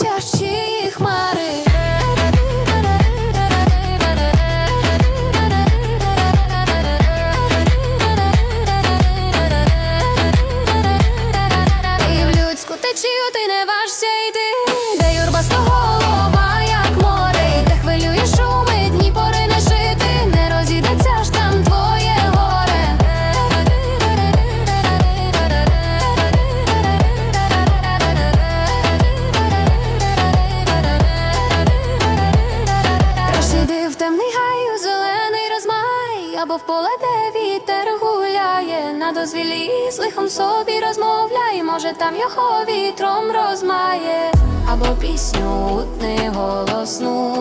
хочеш. В поле, де вітер гуляє, на дозвілі з лихом собі розмовляє, може там його вітром розмає, або пісню утни голосну,